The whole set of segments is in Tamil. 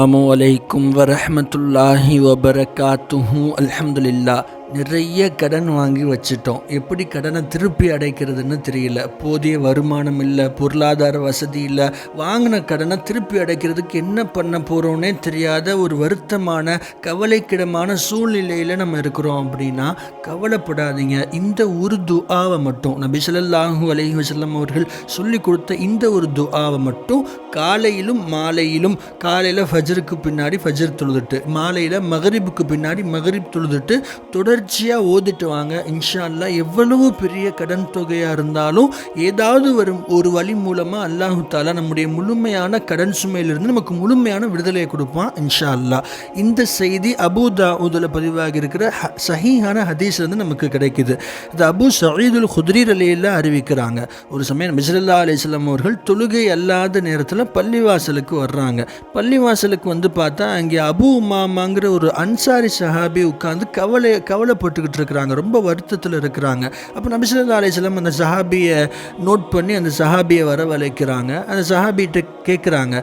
அஸ்ஸலாமு அலைக்கும் வரஹ்மத்துல்லாஹி வபரகாத்துஹு அல்ஹம்துலில்லா நிறைய கடன் வாங்கி வச்சுட்டோம். எப்படி கடனை திருப்பி அடைக்கிறதுன்னு தெரியல. போதிய வருமானம் இல்லை பொருளாதார வசதி இல்லை. வாங்கின கடனை திருப்பி அடைக்கிறதுக்கு என்ன பண்ண போகிறோன்னே தெரியாத ஒரு வருத்தமான கவலைக்கிடமான சூழ்நிலையில் நம்ம இருக்கிறோம் அப்படின்னா கவலைப்படாதீங்க. இந்த ஒரு துஆவை மட்டும் நபி ஸல்லல்லாஹு அலைஹி அவர்கள் சொல்லி கொடுத்த இந்த ஒரு துஆவை மட்டும் காலையிலும் மாலையிலும் காலையில் ஃபஜருக்கு பின்னாடி ஃபஜர் தொழுதுட்டு மாலையில் மகரிபுக்கு பின்னாடி மகரிப் தொழுதுட்டு தொடர் தொடர்ச்சியாக ஓதிட்டு வாங்க. இன்ஷா அல்லாஹ் எவ்வளவு பெரிய கடன் தொகையாக இருந்தாலும் ஏதாவது வரும் ஒரு வழி மூலமாக அல்லாஹு தாலா நம்முடைய முழுமையான கடன் சுமையிலிருந்து நமக்கு முழுமையான விடுதலையை கொடுப்பான் இன்ஷா அல்லாஹ் இந்த செய்தி அபு தாவூதில் பதிவாக இருக்கிற ஹ- சஹீஹான ஹதீஸ்லேருந்து நமக்கு கிடைக்குது. இது அபு சயீதுல் குதிரீர் அலையில் அறிவிக்கிறாங்க. ஒரு சமயம் மிஸ்ரல்லா அலிஸ்லாம் அவர்கள் தொழுகை அல்லாத நேரத்தில் பள்ளிவாசலுக்கு வர்றாங்க. பள்ளிவாசலுக்கு வந்து பார்த்தா அங்கே அபு உமாமாங்கிற ஒரு அன்சாரி சஹாபி உட்காந்து கவலை கவலைப்பட்டுக்கிட்டு இருக்கிறாங்க ரொம்ப வருத்தத்தில் இருக்கிறாங்க. அப்போ நபிசுல்லா அலிஸ்லாம் அந்த சஹாபியை நோட் பண்ணி அந்த சஹாபியை வரவழைக்கிறாங்க. அந்த சஹாபிகிட்ட கேட்குறாங்க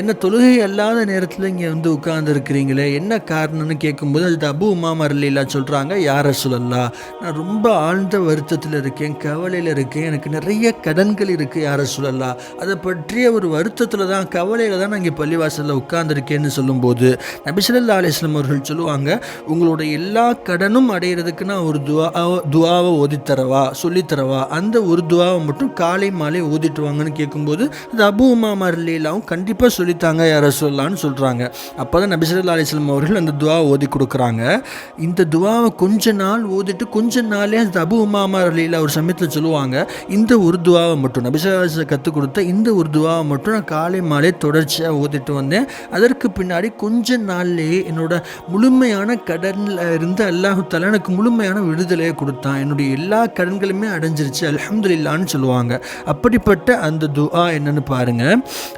என்ன தொழுகை அல்லாத நேரத்தில் இங்கே வந்து உட்கார்ந்துருக்கிறீங்களே? என்ன காரணம்னு கேட்கும்போது அது அபு உமாமா இல்லைலா சொல்கிறாங்க யார சொல்லலா நான் ரொம்ப ஆழ்ந்த வருத்தத்தில் இருக்கேன் கவலையில் இருக்கேன். எனக்கு நிறைய கடன்கள் இருக்குது யார சொல்லலா அதை பற்றிய ஒரு வருத்தத்தில் தான் கவலையில் தான் நான் இங்கே பள்ளிவாசலில் உட்கார்ந்துருக்கேன்னு சொல்லும்போது நபிசுல்லா அலிஸ்லாம் அவர்கள் சொல்லுவாங்க உங்களோட எல்லா கடனும் அடைகிறதுக்கு நான் ஒரு துவா துவாவை ஓதித்தரவா சொல்லித்தரவா? அந்த ஒரு துவாவை மட்டும் காலை மாலை ஓதிட்டு வாங்கன்னு கேட்கும்போது அது அபு உமாமா லீலாவும் கண்டிப்பாக சொல்லித்தாங்க யார சொல்லலான்னு சொல்கிறாங்க அப்போ தான் நபிசல்லா அலிஸ்லாம் அவர்கள் அந்த துவாவை ஓதி கொடுக்குறாங்க. இந்த துவாவை கொஞ்ச நாள் ஓதிட்டு கொஞ்ச நாளே அந்த அபு உமாமா லீலா ஒரு சமயத்தில் சொல்லுவாங்க இந்த ஒரு துவாவை மட்டும் நபிசல்லா கற்றுக் கொடுத்த இந்த ஒரு துவாவை மட்டும் நான் காலை மாலை தொடர்ச்சியாக ஓதிட்டு வந்தேன். அதற்கு பின்னாடி கொஞ்ச நாள்லேயே என்னோட முழுமையான கடனில் இருந்து அல்லாஹ் அல்லாஹுத்தால எனக்கு முழுமையான விடுதலையை கொடுத்தான். என்னுடைய எல்லா கடன்களுமே அடைஞ்சிருச்சு. அலமதுல்லான்னு சொல்லுவாங்க. அப்படிப்பட்ட அந்த துஆ என்னன்னு பாருங்க.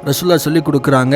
ரசுல்லா சொல்லி கொடுக்குறாங்க.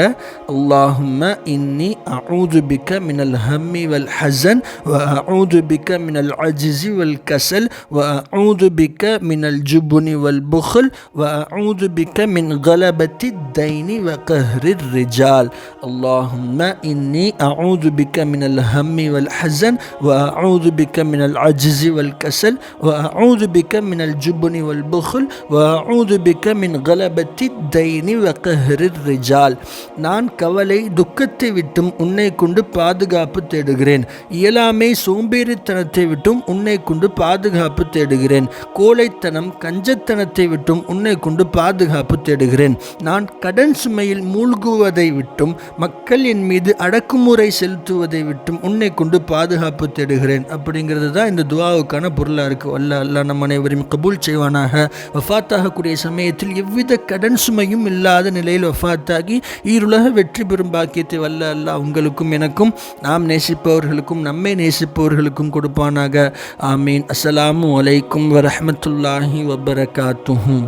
அல்லாஹும்ம இன்னி அவுது பிக்க மினல் ஹம்மி வல் ஹசன் வ அவுது பிக்க மினல் அஜிசி வல் கசல் வ அவுது பிக்க மினல் ஜுபுனி வல் புஹல் வ அவுது பிக்க மின் கலபத்தி தைனி வ கஹ்ரி ரிஜால். அல்லாஹும்ம இன்னி அவுது பிக்க மினல் ஹம்மி வல் ஹசன் வ அவுது وأعوذ بك من العجز والكسل وأعوذ بك من الجبن والبخل وأعوذ بك من غلبة الدين وقهر الرجال நான் கவலை துக்கத்தை விட்டும் உன்னை கொண்டு பாதுகாப்பு தேடுகிறேன் இயலாமை சோம்பேறித்தனத்தை விட்டும் உன்னை கொண்டு பாதுகாப்பு தேடுகிறேன் கோழைத்தனம் கஞ்சத்தனத்தை விட்டும் உன்னை கொண்டு பாதுகாப்பு தேடுகிறேன் நான் கடன் சுமையில் மூழ்குவதை விட்டும் மக்கள் என் மீது அடக்குமுறை செலுத்துவதை விட்டும் உன்னை கொண்டு பாதுகாப்பு தேடுகிறேன் அப்படிங்கிறது தான் இந்த துவாவுக்கான பொருளாக இருக்குது அல்ல அல்ல நம்ம அனைவரையும் கபூல் செய்வானாக. வஃத்தாகக்கூடிய சமயத்தில் எவ்வித கடன் சுமையும் இல்லாத நிலையில் வஃபாத்தாகி ஈருலக வெற்றி பெறும் பாக்கியத்தை வல்ல அல்லாஹ் உங்களுக்கும் எனக்கும் நாம் நேசிப்பவர்களுக்கும் நம்மை நேசிப்பவர்களுக்கும் கொடுப்பானாக. ஆமீன். அஸ்ஸலாமு அலைக்கும் வரமத்துல்லாஹி வபரகாத்துஹும்